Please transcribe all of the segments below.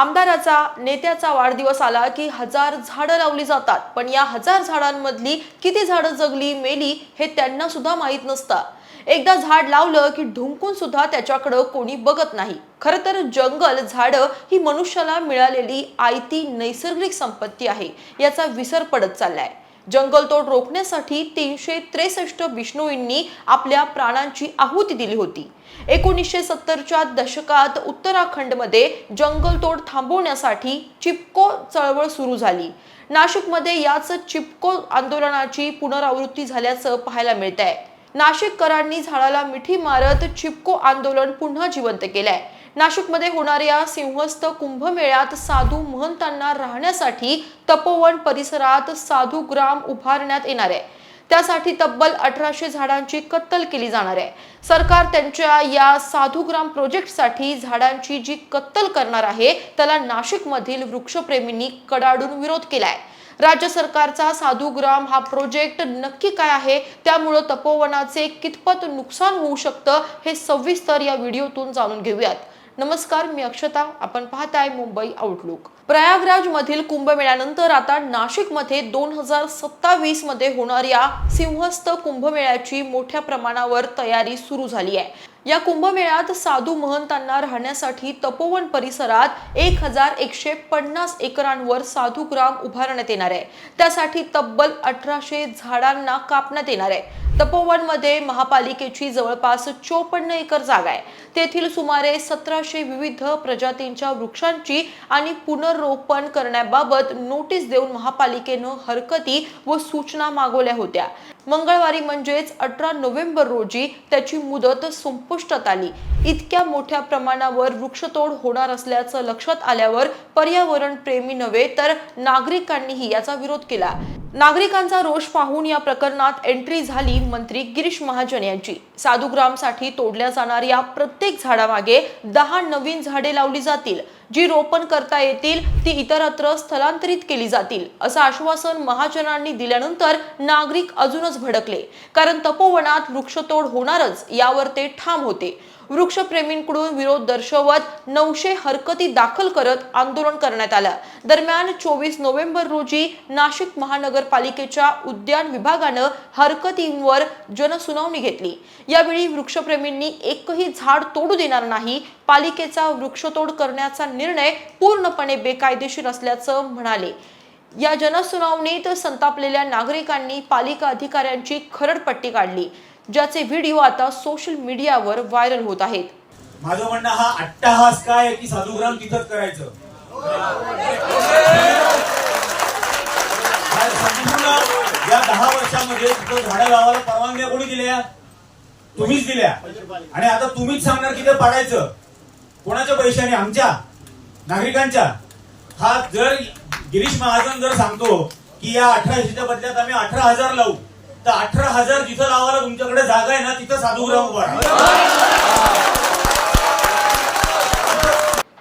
आमदाराचा नेत्याचा वाढदिवस आला की हजार झाडं लावली जातात. पण या हजार झाडांमधली किती झाडं जगली मेली हे त्यांना सुद्धा माहीत नसतं. एकदा झाड लावलं की ढुंकून सुद्धा त्याच्याकडं कोणी बघत नाही. खरं तर जंगल झाडं ही मनुष्याला मिळालेली आयती नैसर्गिक संपत्ती आहे. याचा विसर पडत चाललाय. जंगलतोड रोखण्यासाठी तीनशे त्रेसष्ट विष्णूंनी आपल्या प्राणांची आहुती दिली होती. एकोणीसशे सत्तरच्या दशकात उत्तराखंडमध्ये जंगलतोड थांबवण्यासाठी चिपको चळवळ सुरू झाली. नाशिकमध्ये याच चिपको आंदोलनाची पुनरावृत्ती झाल्याचं पाहायला मिळत आहे नाशिककरांनी झाडाला मिठी मारत चिपको आंदोलन पुन्हा जिवंत केलंय. नाशिकमध्ये होणाऱ्या सिंहस्थ कुंभमेळ्यात साधू महंतांना राहण्यासाठी तपोवन परिसरात साधू ग्राम उभारण्यात येणार आहे. त्यासाठी तब्बल अठराशे झाडांची कत्तल केली जाणार आहे. सरकार त्यांच्या या साधुग्राम प्रोजेक्टसाठी झाडांची जी कत्तल करणार आहे त्याला नाशिकमधील वृक्षप्रेमींनी कडाडून विरोध केलाय. राज्य सरकारचा साधुग्राम हा प्रोजेक्ट नक्की काय आहे त्यामुळं तपोवनाचे कितपत नुकसान होऊ शकतं हे सविस्तर या व्हिडिओतून जाणून घेऊयात. नमस्कार मी अक्षता. आपण पाहताय मुंबई आउटलुक प्रयागराज मधील कुंभमेळ्यानंतर आता नाशिकमध्ये दोन हजार सत्तावीसमध्ये होणाऱ्या सिंहस्थ कुंभमेळ्याची मोठ्या प्रमाणावर तयारी सुरू झाली आहे. या कुंभमेळ्यात साधू महंतांना राहण्यासाठी तपोवन परिसरात एक हजार एकशे पन्नास एकरांवर साधुग्राम उभारण्यात येणार आहे. त्यासाठी तब्बल अठराशे झाडांना कापण्यात येणार आहे. तपोवनमध्ये महापालिकेची जवळपास चोपन्न एकर जागा आहे. तेथील सुमारे सतराशे विविध प्रजातींच्या वृक्षांची आणि पुनर्रोपण करण्याबाबत नोटीस देऊन महापालिकेनं हरकती व सूचना मागवल्या होत्या. मंगळवारी म्हणजेच अठरा नोव्हेंबर रोजी त्याची मुदत संपुष्टात आली. इतक्या मोठ्या प्रमाणावर वृक्षतोड होणार असल्याचं लक्षात आल्यावर पर्यावरण प्रेमी नव्हे तर नागरिकांनीही याचा विरोध केला. नागरिकांचा रोष पाहून या प्रकरणात एंट्री झाली मंत्री गिरीश महाजन यांची. साधुग्रामसाठी तोडल्या जाणाऱ्या प्रत्येक झाडामागे दहा नवीन झाडे लावली जातील. जी रोपण करता येतील ती इतरत्र स्थलांतरित केली जातील असं आश्वासन महाजनांनी दिल्यानंतर नागरिक अजूनच भडकले. कारण तपोवनात वृक्षतोड होणारच यावर ते ठाम होते. वृक्षप्रेमींकडून विरोध दर्शवत नऊशे हरकती दाखल करत आंदोलन करण्यात आलं. दरम्यान चोवीस नोव्हेंबर रोजी नाशिक महानगरपालिकेच्या उद्यान विभागानं हरकतींवर जनसुनावणी घेतली. यावेळी वृक्षप्रेमींनी एकही झाड तोडू देणार नाही पालिकेचा वृक्षतोड करण्याचा निर्णय पूर्णपणे बेकायदेशीर असल्याचं म्हणाले. या जनसुनावणीत संतापलेल्या नागरिकांनी पालिका अधिकाऱ्यांची खरडपट्टी काढली ज्याचे व्हिडिओ आता सोशल मीडियावर व्हायरल होत आहेत. माझं म्हणणं हा अट्टहास काय की साधुग्राम तिथंच करायचं? या दहा वर्षामध्ये तिथं झाडं लावायला परवानग्या कोणी दिल्या? तुम्हीच दिल्या. आणि आता तुम्हीच सांगणार की ते पाडायचं. कोणाच्या पैशाने आमच्या नागरिकांच्या? हा जर गिरीश महाजन जर सांगतो की या अठराशेच्या बदल्यात आम्ही अठरा हजार लावू तर अठरा हजार जिथं लावायला तुमच्याकडे जागा आहे ना तिथं साधुग्राम उभा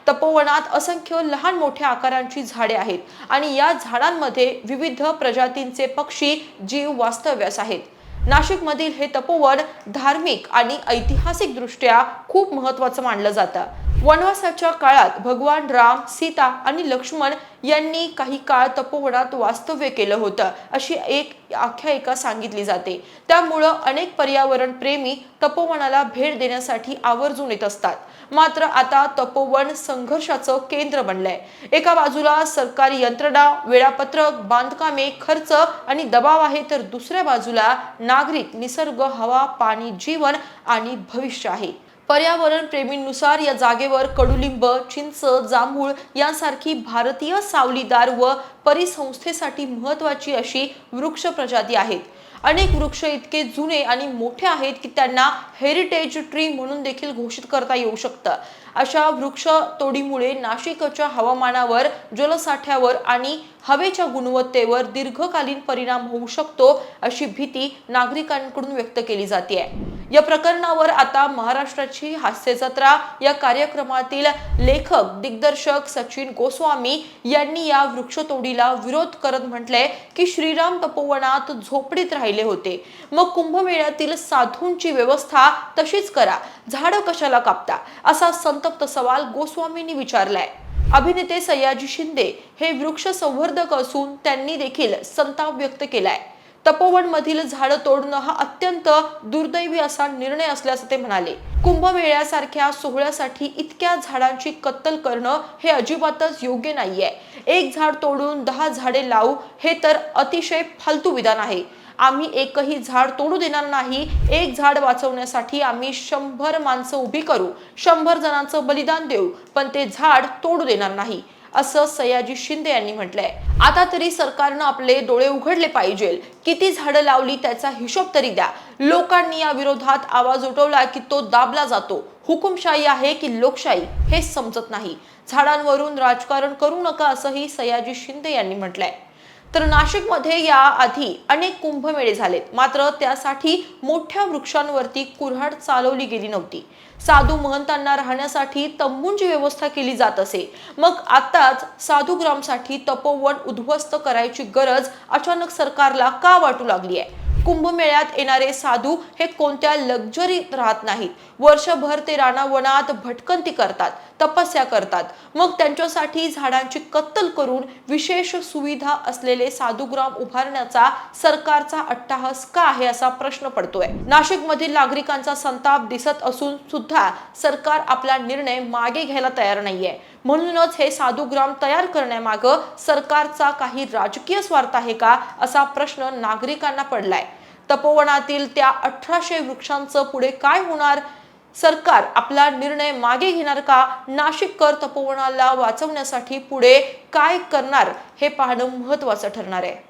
तपोवनात असंख्य लहान मोठ्या आकारांची झाडे आहेत आणि या झाडांमध्ये विविध प्रजातींचे पक्षी जीव वास्तव्यास आहेत. नाशिकमधील हे तपोवन धार्मिक आणि ऐतिहासिक दृष्ट्या खूप महत्वाचं मानलं जातं. वनवासाच्या काळात भगवान राम सीता आणि लक्ष्मण यांनी काही काळ तपोवनात वास्तव्य केलं होतं अशी एक आख्यायिका सांगितली जाते. त्यामुळं अनेक पर्यावरण प्रेमी तपोवनाला भेट देण्यासाठी आवर्जून येत असतात. मात्र आता तपोवन संघर्षाचं केंद्र बनलंय. एका बाजूला सरकारी यंत्रणा वेळापत्रक बांधकामे खर्च आणि दबाव आहे तर दुसऱ्या बाजूला नागरिक निसर्ग हवा पाणी जीवन आणि भविष्य आहे. पर्यावरण प्रेमींनुसार या जागेवर कडुलिंब चिंच जांभूळ यांसारखी भारतीय सावलीदार व परिसंस्थेसाठी महत्वाची अशी वृक्ष प्रजाती आहेत. अनेक वृक्ष इतके जुने आणि मोठे आहेत की त्यांना हेरिटेज ट्री म्हणून देखील घोषित करता येऊ शकतं. अशा वृक्ष तोडीमुळे नाशिकच्या हवामानावर जलसाठ्यावर आणि हवेच्या गुणवत्तेवर दीर्घकालीन परिणाम होऊ शकतो अशी भीती नागरिकांकडून व्यक्त केली जाते या प्रकरणावर आता महाराष्ट्राची हास्य जत्रा या कार्यक्रमातील लेखक दिग्दर्शक सचिन गोस्वामी यांनी या वृक्षतोडीला विरोध करत म्हटले की श्रीराम तपोवनात झोपडीत राहिले होते. मग कुंभमेळ्यातील साधूंची व्यवस्था तशीच करा. झाडं कशाला कापता? असा संतप्त सवाल गोस्वामींनी विचारलाय. अभिनेते सयाजी शिंदे हे वृक्ष संवर्धक असून त्यांनी देखील संताप व्यक्त केलाय. तपोवन मधील झाडं तोडणं हा अत्यंत दुर्दैवी असा निर्णय असल्याचं ते म्हणाले. कुंभमेळ्यासारख्या सोहळ्यासाठी इतक्या झाडांची कत्तल करणं हे अजिबातच योग्य नाहीये. एक झाड तोडून दहा झाडे लावू हे तर अतिशय फालतू विधान आहे. आम्ही एकही झाड तोडू देणार नाही. एक झाड वाचवण्यासाठी आम्ही शंभर माणसं उभी करू शंभर जणांचं बलिदान देऊ पण ते झाड तोडू देणार नाही. असं सयाजी शिंदे यांनी म्हटलंय. आता तरी सरकारनं आपले डोळे उघडले पाहिजे किती झाडं लावली त्याचा हिशोब तरी द्या. लोकांनी या विरोधात आवाज उठवला की तो दाबला जातो. हुकुमशाही आहे की लोकशाही हे समजत नाही. झाडांवरून राजकारण करू नका असंही सयाजी शिंदे यांनी म्हटलंय. तर नाशिकमध्ये या आधी अनेक कुंभमेळे झालेत. मात्र त्यासाठी मोठ्या वृक्षांवरती कुऱ्हाड चालवली गेली नव्हती. साधू महंतांना राहण्यासाठी तंबूंची व्यवस्था केली जात असे. मग आताच साधूग्रामसाठी तपोवन उद्ध्वस्त करायची गरज अचानक सरकारला का वाटू लागली आहे? कुंभमेळ्यात येणारे साधू हे कोणत्या लक्झरीत राहत नाहीत. वर्षभर ते रानावनात भटकंती करतात तपस्या करतात. मग त्यांच्यासाठी झाडांची कत्तल करून विशेष सुविधा असलेले साधुग्राम उभारण्याचा सरकारचा अट्टाहस का आहे असा प्रश्न पडतोय. नाशिक मधील नागरिकांचा संताप दिसत असून सुद्धा सरकार आपला निर्णय मागे घ्यायला तयार नाहीये. म्हणूनच हे साधुग्राम तयार करण्यामागं सरकारचा काही राजकीय स्वार्थ आहे का असा प्रश्न नागरिकांना पडलाय. तपोवनातील त्या अठराशे वृक्षांचं पुढे काय होणार? सरकार आपला निर्णय मागे घेणार का? नाशिककर तपोवनाला वाचवण्यासाठी पुढे काय करणार? हे पाहणं महत्वाचं ठरणार आहे.